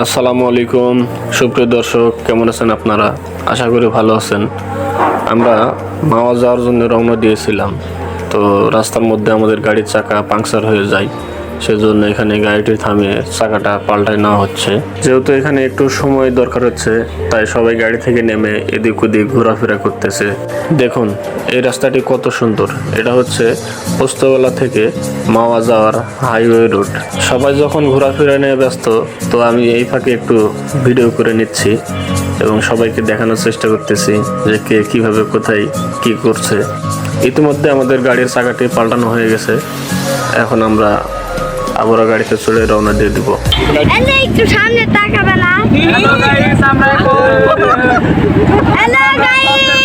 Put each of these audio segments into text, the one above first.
আসসালামু আলাইকুম। সুপ্রিয় দর্শক, কেমন আছেন আপনারা? আশা করি ভালো আছেন। আমরা মাওয়া যাওয়ার জন্য রওনা দিয়েছিলাম। তো রাস্তার মধ্যে আমাদের গাড়ির চাকা পাংচার হয়ে যায়। সেজন্য এখানে গাড়িটি থামিয়ে চাকাটা পাল্টায় নেওয়া হচ্ছে। যেহেতু এখানে একটু সময় দরকার হচ্ছে, তাই সবাই গাড়ি থেকে নেমে এদিক ওদিক ঘোরাফেরা করতেছে। দেখুন, এই রাস্তাটি কত সুন্দর। এটা হচ্ছে পোস্তবেলা থেকে মাওয়া যাওয়ার হাইওয়ে রোড সবাই যখন ঘোরাফেরা নিয়ে ব্যস্ত, তো আমি এই ফাঁকে একটু ভিডিও করে নিচ্ছি এবং সবাইকে দেখানোর চেষ্টা করতেছি যে কে কীভাবে কোথায় কি করছে। ইতিমধ্যে আমাদের গাড়ির চাকাটি পাল্টানো হয়ে গেছে। এখন আমরা আবারও গাড়িতে চড়ে রওনা দিয়ে দিব। একটু সামনে তাকাবে না। আমরা এখন হ্যালো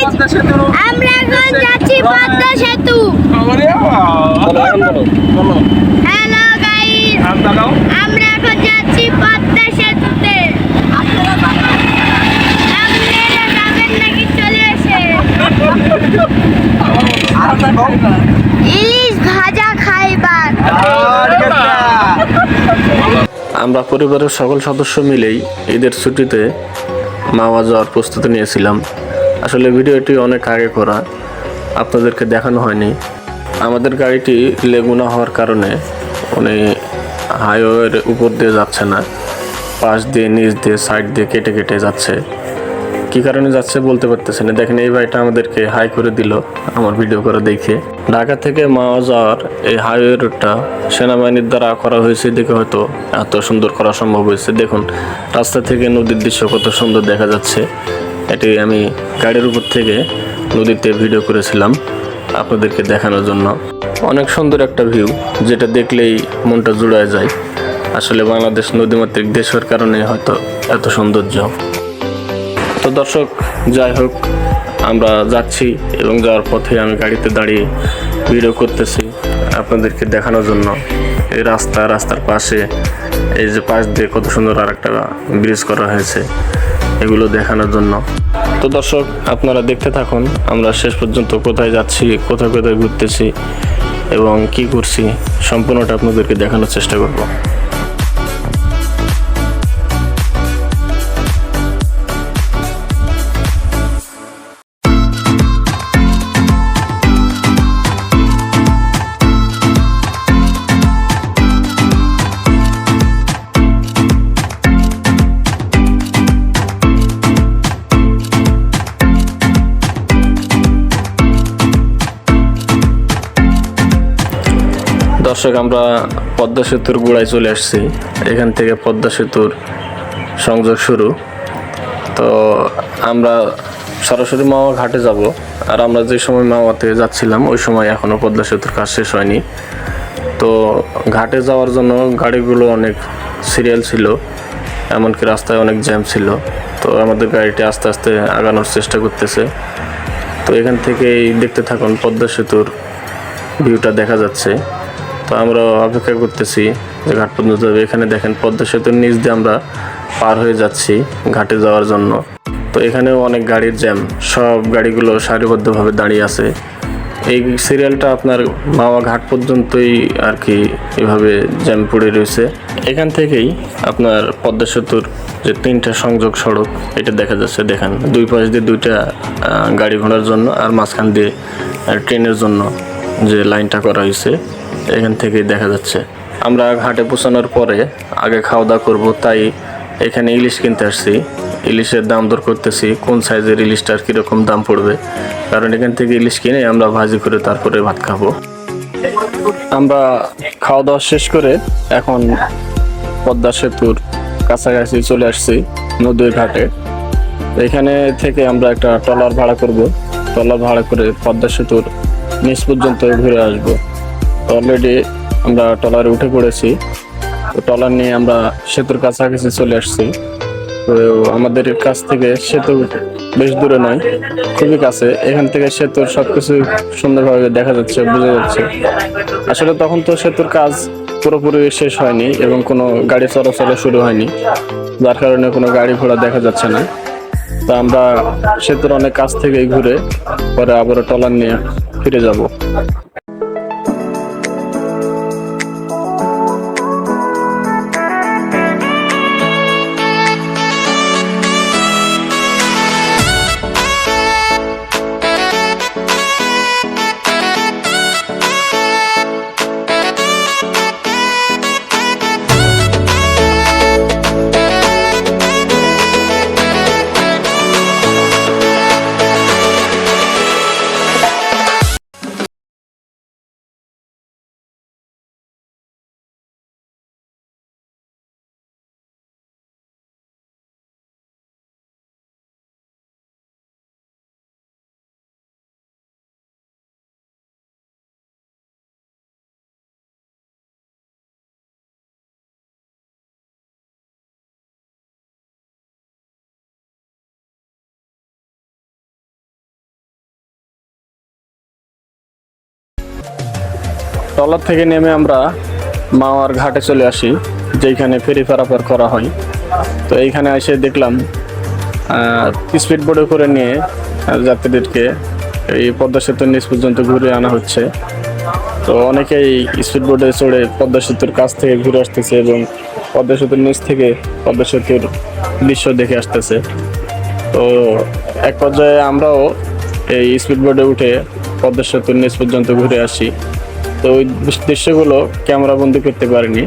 পদ্মা সেতুর আমরা যাচ্ছি পদ্মা সেতু। হ্যালো গাইস আমরা এখন যাচ্ছি পদ্মা সেতুতে। আপনারা যাবেন নাকি চলে এসে ইলিশ ভাজা খাইবার আমরা পরিবারের সকল সদস্য মিলেই ঈদের ছুটিতে মাওয়া যাওয়ার প্রস্তুতি নিয়েছিলাম। আসলে ভিডিওটি অনেক আগে করা, আপনাদেরকে দেখানো হয়নি। আমাদের গাড়িটি লেগুনা হওয়ার কারণে উনি হাইওয়ের উপর দিয়ে যাচ্ছে না, পাশ দিয়ে, নিচ দিয়ে, সাইড দিয়ে কেটে কেটে যাচ্ছে। কি কারণে যাচ্ছে বলতে পারতেছে না। দেখেন এই ভাইটা আমাদেরকে হাই করে দিল আমার ভিডিও করে দেখে। ঢাকা থেকে মাওয়া যাওয়ার এই হাইওয়ে রুটটা সেনাবাহিনীর দ্বারা করা হয়েছে দেখে হয়তো এত সুন্দর করা সম্ভব হয়েছে। দেখুন, রাস্তা থেকে নদীর দৃশ্য কত সুন্দর দেখা যাচ্ছে। এটি আমি গাড়ির উপর থেকে নদীতে ভিডিও করেছিলাম আপনাদেরকে দেখানোর জন্য। অনেক সুন্দর একটা ভিউ যেটা দেখলেই মনটা জুড়ায় যায়। আসলে বাংলাদেশ নদীমাতৃক দেশের কারণে হয়তো এত সৌন্দর্য। তো দর্শক, যাই হোক, আমরা যাচ্ছি এবং যাওয়ার পথে আমি গাড়িতে দাঁড়িয়ে ভিডিও করতেছি আপনাদেরকে দেখানোর জন্য। এই রাস্তা, রাস্তার পাশে, এই যে পাশ দিয়ে কত সুন্দর আর একটা ব্রিজ করা হয়েছে, এগুলো দেখানোর জন্য। তো দর্শক, আপনারা দেখতে থাকুন, আমরা শেষ পর্যন্ত কোথায় যাচ্ছি, কোথায় কোথায় ঘুরতেছি এবং কি করছি, সম্পূর্ণটা আপনাদেরকে দেখানোর চেষ্টা করব। দর্শক, আমরা পদ্মা সেতুর গোড়ায় চলে আসছি। এখান থেকে পদ্মা সেতুর সংযোগ শুরু। তো আমরা সরাসরি মাওয়া ঘাটে যাব। আর আমরা যে সময় মাওয়াতে যাচ্ছিলাম, ওই সময় এখনও পদ্মা সেতুর কাজ শেষ হয়নি। তো ঘাটে যাওয়ার জন্য গাড়িগুলো অনেক সিরিয়াল ছিল, এমনকি রাস্তায় অনেক জ্যাম ছিল। তো আমাদের গাড়িটি আস্তে আস্তে আগানোর চেষ্টা করতেছে। তো এখান থেকেই দেখতে থাকুন পদ্মা সেতুর ভিউটা দেখা যাচ্ছে। তো আমরা অপেক্ষা করতেছি যে ঘাট পর্যন্ত যাবে। এখানে দেখেন পদ্মা সেতুর নিচ দিয়ে আমরা পার হয়ে যাচ্ছি ঘাটে যাওয়ার জন্য। তো এখানেও অনেক গাড়ির জ্যাম। সব গাড়িগুলো সারিবদ্ধভাবে দাঁড়িয়ে আছে। এই সিরিয়ালটা আপনার মাওয়া ঘাট পর্যন্তই আর কি এভাবে জ্যাম পড়ে রয়েছে। এখান থেকেই আপনার পদ্মা সেতুর যে তিনটা সংযোগ সড়ক, এটা দেখা যাচ্ছে। দেখেন দুই পাশ দিয়ে দুইটা গাড়ি ঘোড়ার জন্য আর মাঝখান দিয়ে ট্রেনের জন্য। যে লাইনটা করা হয়েছে, এখান থেকেই দেখা যাচ্ছে। আমরা ঘাটে পৌঁছানোর পরে আগে খাওয়া দাওয়া করব, তাই এখানে ইলিশ কিনতে আসছি। ইলিশের দাম দর করতেছি, কোন সাইজের ইলিশটার কীরকম দাম পড়বে। কারণ এখান থেকে ইলিশ কিনে আমরা ভাজি করে তারপরে ভাত খাব। আমরা খাওয়া দাওয়া শেষ করে এখন পদ্মা সেতুর কাছাকাছি চলে আসছি নদীর ঘাটে। এখানে থেকে আমরা একটা ট্রলার ভাড়া করব। ট্রলার ভাড়া করে পদ্মা সেতুর নিচ পর্যন্ত ঘুরে আসব। অলরেডি আমরা ট্রলারে উঠে পড়েছি। তো ট্রলার নিয়ে আমরা সেতুর কাছাকাছি চলে আসছি। তো আমাদের কাছ থেকে সেতু বেশ দূরে নয়, খুবই কাছে। এখান থেকে সেতুর সবকিছু সুন্দরভাবে দেখা যাচ্ছে, বোঝা যাচ্ছে। আসলে তখন তো সেতুর কাজ পুরোপুরি শেষ হয়নি এবং কোনো গাড়ি চলাচল শুরু হয়নি। যার কারণে কোনো গাড়ি ঘোড়া দেখা যাচ্ছে না। তা আমরা সেতুর অনেক কাছ থেকেই ঘুরে পরে আবারও ট্রলার নিয়ে ফিরে যাব। ট্রলার থেকে নেমে আমরা মাওয়ার ঘাটে চলে আসি যেখানে ফেরি পারাপার করা হয়। তো এইখানে এসে দেখলাম স্পিড বোর্ডে করে নিয়ে যাত্রীদেরকে এই পদ্মা সেতুর নিচ পর্যন্ত ঘুরে আনা হচ্ছে। তো অনেকেই স্পিড বোর্ডে চড়ে পদ্মা সেতুর কাছ থেকে ঘুরে আসতেছে এবং পদ্মা সেতুর নিচ থেকে পদ্মা সেতুর দৃশ্য দেখে আসতেছে। তো এক পর্যায়ে আমরাও এই স্পিড বোর্ডে উঠে পদ্মা সেতুর নিচ পর্যন্ত ঘুরে আসি। তো ওই দৃশ্যগুলো ক্যামেরা বন্দি করতে পারিনি।